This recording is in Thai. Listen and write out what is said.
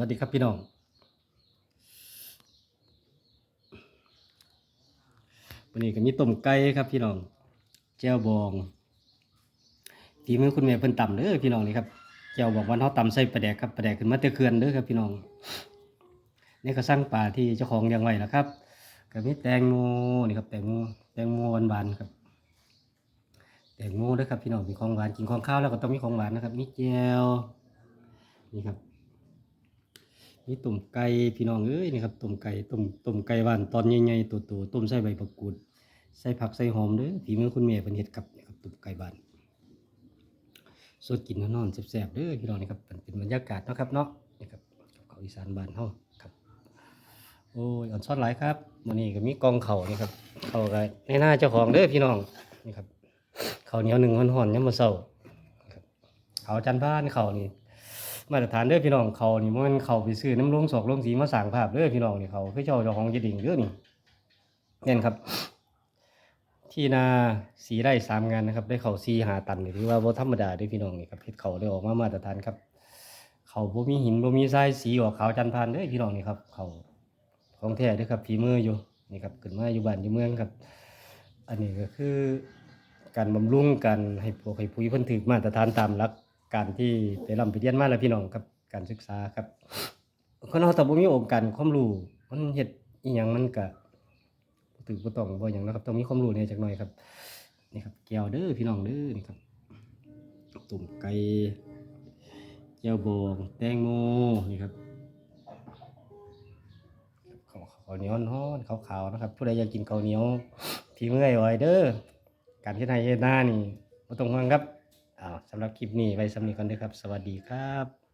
วัสดีครับพี่น้อง วันนี้ก็มีต้มไก่ครับพี่น้อง แจ่วบองฝีมือคุณแม่เพิ่นต่ำเด้อพี่น้องนี่ครับแจ่วบอกว่าเขาต่ำใส่ปลาแดกครับปลาแดกขึ้นมาแต่เขื่อนเด้อครับพี่น้อง นี่ก็สร้างปลาที่เจ้าของเลี้ยังไว้แล้วครับก็มีแตงโมนี่ครับแตงโมแตงโมหวานๆครับแตงโมเด้อครับพี่น้องมีของหวานกินของข้าวแล้วก็ต้องมีของหวานนะครับมีแจ่วนี่ครับ มีต้มไก่พี่น้องเอ้ยนี่ครับต้มไก่ต้มต้มไก่หวานตอนใหญ่ๆตัวๆต้มใส่ใบมะกรูดใส่ผักใส่หอมเด้อฝีมือคุณแม่เพิ่นเฮ็ดกับนี่ครับต้มไก่บ้านสดกินนอนๆแซ่บๆเด้อพี่น้องนี่ครับเป็นบรรยากาศนะครับเนาะนี่ครับกับข้าอีสานบ้านเฮาครับโอ้ยอ่อนซอนหลายครับมื้อนี้ก็มีกองเข้านี่ครับเข้าวก็ในหน้าเจ้าของเด้อพี่น้องนี่ครับเข้าเหนียวหนึ่งห่อนๆยามมื้อเช้าครับข้าจันทบ้านเข้านี่ มาตรฐานเด้อพี่น้องเขานี่มันเขาไปซื้อน้ำลงศอกลงสีมาสั่งภาพเด้อพี่น้องนี่เขาคือเจ้าเจ้าของเจดิ่งเด้อนี่เน่นครับ ที่นาสีไร่สามงานนะครับ ได้เขาสีหาตันนี่ถือว่าบ่ธรรมดาเด้อพี่น้องนี่ครับเฮ็ดเขาได้ออกมามาตรฐานครับเขาบ่มีหินบ่มีทรายสีออกขาวจันทร์พานเด้อพี่น้องนี่ครับเขาของแท้เด้อครับฝีมืออยู่นี่ครับขึ้นมาอยู่บ้านอยู่เมืองครับ อันนี้ก็คือการบำรุงการให้พวกให้ปุ๋ยเพิ่นถึกมาตรฐานตามหลัก การที่ไปร่ำไปเรียนมาแล้วพี่น้องครับการศึกษาครับคนเราถ้าบ่มีองค์การความรู้มันเฮ็ดอีหยังมันก็ถือบ่ต้องบ่หยังนะครับต้องมีความรู้เนี่ยจักหน่อยครับนี่ครับแก้วเด้อพี่น้องเด้อนี่ครับตุ่มไก่แก้วบองแตงโมนี่ครับข้าวข้าวเหนียวฮ้อนขาวๆนะครับ ผู้ใดอยากกินข้าวเหนียวที่เมื่อยไว้เด้อการเฮ็ดให้เฮ็ดหน้านี่บ่ต้องห่วงครับ อ้าวสำหรับคลิปนี้ไว้สำนี้ก่อนเด้อครับ สวัสดีครับ